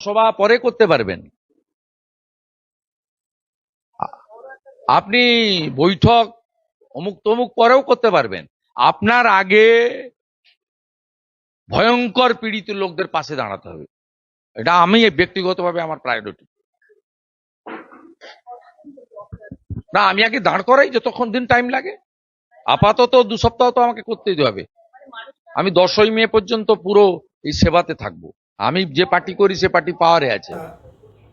সভা পরে করতে পারবেন। আপনি বৈঠক অমুক তমুক পরেও করতে পারবেন। আপনার আগে ভয়ঙ্কর পীড়িত লোকদের পাশে দাঁড়াতে হবে। এটা আমি ব্যক্তিগতভাবে আমার প্রায়োরিটি না, আমি আগে দাঁড় করাই যতক্ষণ দিন টাইম লাগে। আপাতত দু সপ্তাহ তো আমাকে করতেই হবে। আমি দশই মে পর্যন্ত পুরো এই সেবাতে থাকব। আমি যে পার্টি করি, সে পার্টি পাওয়ারে আছে।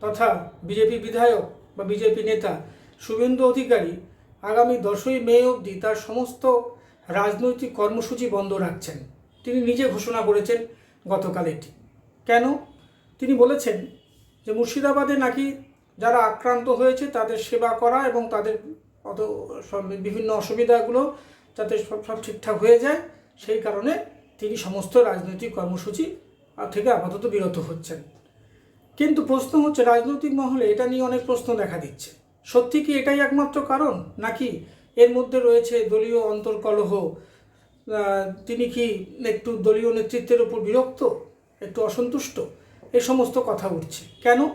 তথা বিজেপি বিধায়ক বা বিজেপি নেতা, শুভেন্দু অধিকারী আগামী দশই মে অবধি তার সমস্ত রাজনৈতিক কর্মসূচি বন্ধ রাখছেন। তিনি নিজে ঘোষণা করেছেন গতকাল এটি। কেন? তিনি বলেছেন যে মুর্শিদাবাদে নাকি যারা আক্রান্ত হয়েছে তাদের সেবা করা এবং তাদের অত বিভিন্ন অসুবিধাগুলো যাতে সব সব ঠিকঠাক হয়ে যায়, সেই কারণে তিনি সমস্ত রাজনৈতিক কর্মসূচি থেকে আপাতত বিরত হচ্ছেন। কিন্তু প্রশ্ন হচ্ছে, রাজনৈতিক মহলে এটা নিয়ে অনেক প্রশ্ন দেখা দিচ্ছে। সত্যি কি এটাই একমাত্র কারণ? নাকি এর মধ্যে রয়েছে দলীয় অন্তর্কলহ? তিনি কি একটু দলীয় নেতৃত্বের উপর বিরক্ত? একটু অসন্তুষ্ট? এই সমস্ত কথা উঠছে। কেন?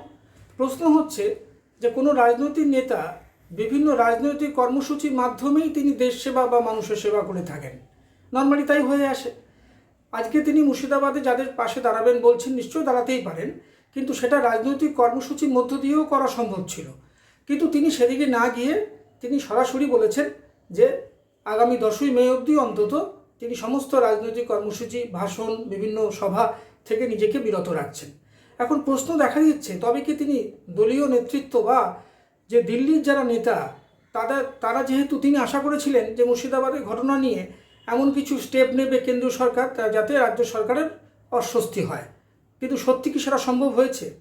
প্রশ্ন হচ্ছে যে কোনো রাজনৈতিক নেতা বিভিন্ন রাজনৈতিক কর্মসূচির মাধ্যমেই তিনি দেশ সেবা বা মানুষের সেবা করে থাকেন। নর্মালি তাই হয়ে আসে। আজকে তিনি মুর্শিদাবাদে যাদের পাশে দাঁড়াবেন বলছেন নিশ্চয়ই দাঁড়াতেই পারেন, কিন্তু সেটা রাজনৈতিক কর্মসূচির মধ্য দিয়েও করা সম্ভব ছিল। কিন্তু তিনি সেদিকে না গিয়ে তিনি সরাসরি বলেছেন যে, আগামী দশই মে অবধি অন্তত তিনি সমস্ত রাজনৈতিক কর্মসূচি, ভাষণ, বিভিন্ন সভা থেকে নিজেকে বিরত রাখছেন। এখন প্রশ্ন দেখা দিচ্ছে, তবে কি তিনি দলীয় নেতৃত্ব বা যে দিল্লির যারা নেতা তারা তারা যেহেতু তিনি আশা করেছিলেন যে মুর্শিদাবাদের ঘটনা নিয়ে এমন কিছু স্টেপ নেবে কেন্দ্রীয় সরকার যাতে রাজ্য সরকারের অস্বস্তি হয়। কিন্তু সত্যি কি সেটা সম্ভব হয়েছে?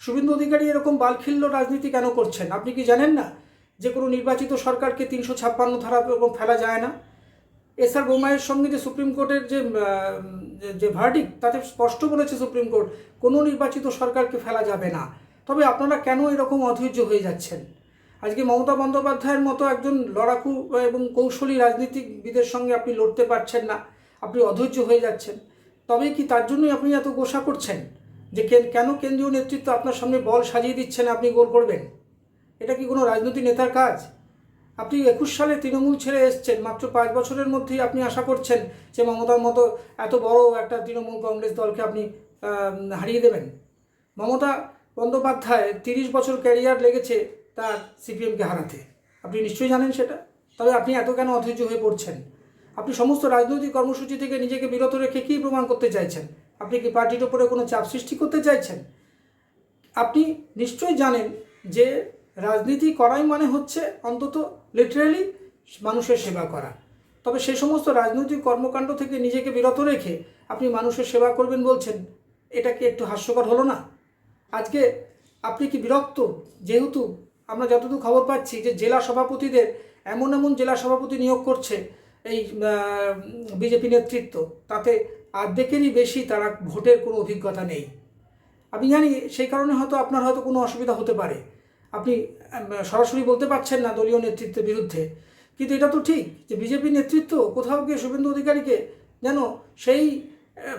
শুভেন্দু অধিকারী এরকম বালখিল্য রাজনীতি কেন করছেন? আপনি কি জানেন না যে কোনো নির্বাচিত সরকারকে তিনশো ছাপ্পান্ন ধারা এরকম ফেলা যায় না? এস আর বোমাইয়ের সঙ্গে যে সুপ্রিম কোর্টের যে- যে ভার্ডিক তাতে স্পষ্ট বলেছে সুপ্রিম কোর্ট, কোনো নির্বাচিত সরকারকে ফেলা যাবে না। তবে আপনারা কেন এরকম অধৈর্য হয়ে যাচ্ছেন? আজকে মমতা বন্দ্যোপাধ্যায়ের মতো একজন লড়াকু এবং কৌশলী রাজনীতিবিদের সঙ্গে আপনি লড়তে পারছেন না, আপনি অধৈর্য হয়ে যাচ্ছেন। তবে কি তার জন্যই আপনি এত গোসা করছেন? যে কেন কেন্দ্রীয় নেতৃত্ব আপনার সামনে বল সাজিয়ে দিচ্ছেন আপনি গোল করবেন? এটা কি কোনো রাজনৈতিক নেতার কাজ? আপনি একুশ সালে তৃণমূল ছেড়ে এসছেন, মাত্র পাঁচ বছরের মধ্যেই আপনি আশা করছেন যে মমতার মতো এত বড় একটা তৃণমূল কংগ্রেস দলকে আপনি হারিয়ে দেবেন। মমতা বন্দ্যোপাধ্যায় তিরিশ বছর ক্যারিয়ার লেগেছে তার সিপিএমকে হারাতে। আপনি নিশ্চয়ই জানেন সেটা। তবে আপনি এত কেন অধৈর্য হয়ে পড়ছেন? আপনি সমস্ত রাজনৈতিক কর্মসূচি থেকে নিজেকে বিরত রেখে কী প্রমাণ করতে চাইছেন? আপনি কি পার্টির ওপরে কোনো চাপ সৃষ্টি করতে চাইছেন? আপনি নিশ্চয়ই জানেন যে রাজনীতি করাই মানে হচ্ছে অন্তত লিটারেলি মানুষের সেবা করা। তবে সে সমস্ত রাজনৈতিক কর্মকাণ্ড থেকে নিজেকে বিরত রেখে আপনি মানুষের সেবা করবেন বলছেন, এটা কি একটু হাস্যকর হলো না? আজকে আপনি কি বিরক্ত? যেহেতু আমরা যতদূর খবর পাচ্ছি যে জেলা সভাপতিদের এমন এমন জেলা সভাপতি নিয়োগ করছে এই বিজেপি নেতৃত্ব, তাতে অর্ধেকেরই বেশি তারা ভোটের কোনো অভিজ্ঞতা নেই। আমি জানি সেই কারণে হয়তো আপনার হয়তো কোনো অসুবিধা হতে পারে। আপনি সরাসরি বলতে পারছেন না দলীয় নেতৃত্বের বিরুদ্ধে। কিন্তু এটা তো ঠিক যে বিজেপি নেতৃত্ব কোথাও গিয়ে শুভেন্দু অধিকারীকে যেন সেই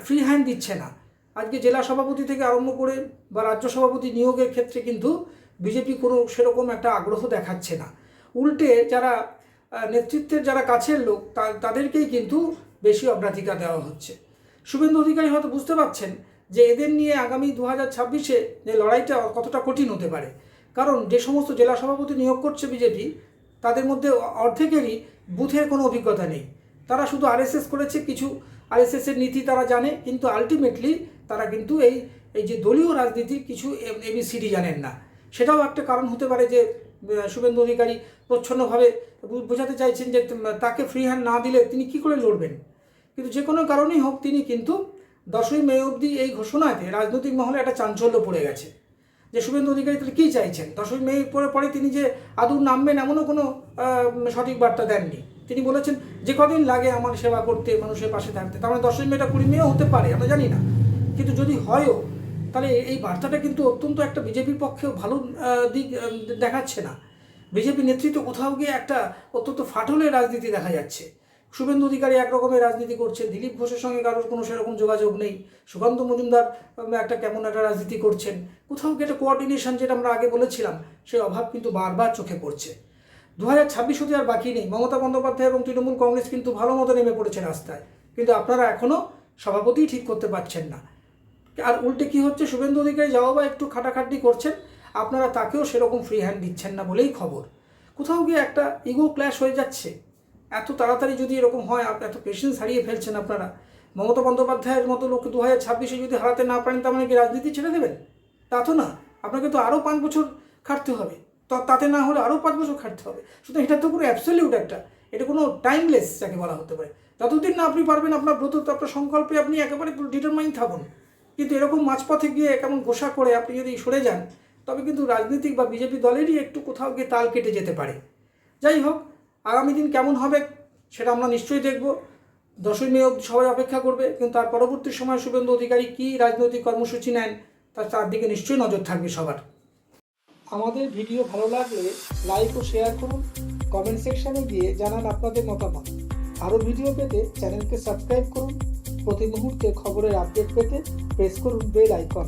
ফ্রি হ্যান্ড দিচ্ছে না। আজকে জেলা সভাপতি থেকে আরম্ভ করে বা রাজ্য সভাপতি নিয়োগের ক্ষেত্রে কিন্তু বিজেপি কোনো সেরকম একটা আগ্রহ দেখাচ্ছে না। উল্টে যারা নেতৃত্বের যারা কাছের লোক তাদেরকেই কিন্তু বেশি অগ্রাধিকার দেওয়া হচ্ছে। শুভেন্দু অধিকারী হয়তো বুঝতে পারছেন যে এদের নিয়ে আগামী দু হাজার ছাব্বিশে যে লড়াইটা কতটা কঠিন হতে পারে। কারণ যে সমস্ত জেলা সভাপতি নিয়োগ করছে বিজেপি, তাদের মধ্যে অর্ধেকেরই বুথের কোনো অভিজ্ঞতা নেই। তারা শুধু আরএসএস করেছে, কিছু আরএসএসের নীতি তারা জানে, কিন্তু আলটিমেটলি তারা কিন্তু এই এই যে দলীয় রাজনীতির কিছু এবিসিডি জানেন না। সেটাও একটা কারণ হতে পারে যে শুভেন্দু অধিকারী প্রচ্ছন্নভাবে বোঝাতে চাইছেন যে তাকে ফ্রি হ্যান্ড না দিলে তিনি কী করে লড়বেন? কিন্তু যে কোনো কারণেই হোক, তিনি কিন্তু দশই মে অবধি এই ঘোষণাতে রাজনৈতিক মহলে একটা চাঞ্চল্য পড়ে গেছে। যে শুভেন্দু অধিকারী তাহলে কী চাইছেন? দশই মে পরে পরে তিনি যে আদৌ নামবেন এমনও কোনো সঠিক বার্তা দেননি। তিনি বলেছেন, যে কদিন লাগে আমার সেবা করতে, মানুষের পাশে থাকতে। তার মানে দশই মেটা কুড়ি মেও হতে পারে, আমরা জানি না। কিন্তু যদি হয়ও তাহলে এই বার্তাটা কিন্তু অত্যন্ত একটা বিজেপির পক্ষেও ভালো দিক দেখাচ্ছে না। বিজেপি নেতৃত্ব কোথাও গিয়ে একটা অত্যন্ত ফাটলের রাজনীতি দেখা যাচ্ছে। শুভেন্দু অধিকারী একরকমের রাজনীতি করছে, দিলীপ ঘোষের সঙ্গে কারোর কোনো সেরকম যোগাযোগ নেই। সুকান্ত মজুমদার একটা কেমন একটা রাজনীতি করছেন। কোথাও গিয়ে একটা কোঅর্ডিনেশন যেটা আমরা আগে বলেছিলাম, সেই অভাব কিন্তু বারবার চোখে পড়ছে। দু হাজার ছাব্বিশ হতে আর বাকি নেই। মমতা বন্দ্যোপাধ্যায় এবং তৃণমূল কংগ্রেস কিন্তু ভালো মতো নেমে পড়েছে রাস্তায়। কিন্তু আপনারা এখনও সভাপতিই ঠিক করতে পারছেন না। আর উল্টে কি হচ্ছে? শুভেন্দু অধিকারী যাওয়া বা একটু খাটাখাটনি করছেন। আপনারা তাকেও সেরকম ফ্রি হ্যান্ড দিচ্ছেন না বলেই খবর। কোথাও গিয়ে একটা ইগো ক্ল্যাশ হয়ে যাচ্ছে। এত তাড়াতাড়ি যদি এরকম হয় এত পেশেন্স হারিয়ে ফেলছেন আপনারা। মমতা বন্দ্যোপাধ্যায়ের মতো লোক দু হাজার ছাব্বিশে যদি হারাতে না পারেন, তার মানে কি রাজনীতি ছেড়ে দেবেন? তা তো না। আপনাকে তো আরও পাঁচ বছর খাটতে হবে। তো, তাতে না হলে আরও পাঁচ বছর খাটতে হবে। সুতরাং এটা তো পুরো অ্যাবসলিউট একটা, এটা কোনো টাইমলেস যাকে বলা হতে পারে। যতদিন না আপনি পারবেন, আপনার ব্রত, আপনার সংকল্পে আপনি একেবারে ডিটারমাইন থাকুন। কিন্তু এরকম মাঝপথে গিয়ে কেমন গোসা করে আপনি যদি সরে যান, তবে কিন্তু রাজনৈতিক বা বিজেপি দলেরই একটু কোথাও গিয়ে তাল কেটে যেতে পারে। যাই হোক, আগামী দিন কেমন হবে সেটা আমরা নিশ্চয়ই দেখব। দশই মে অবধি সবাই অপেক্ষা করবে, কিন্তু তার পরবর্তী সময় শুভেন্দু অধিকারী কী রাজনৈতিক কর্মসূচি নেন, তার তার দিকে নিশ্চয়ই নজর থাকবে সবার। আমাদের ভিডিও ভালো লাগলে লাইক ও শেয়ার করুন, কমেন্ট সেকশানে গিয়ে জানান আপনাদের মতামত। আরও ভিডিও পেতে চ্যানেলকে সাবস্ক্রাইব করুন, প্রতি মুহূর্তে খবরের আপডেট পেতে প্রেস করুন বেল আইকন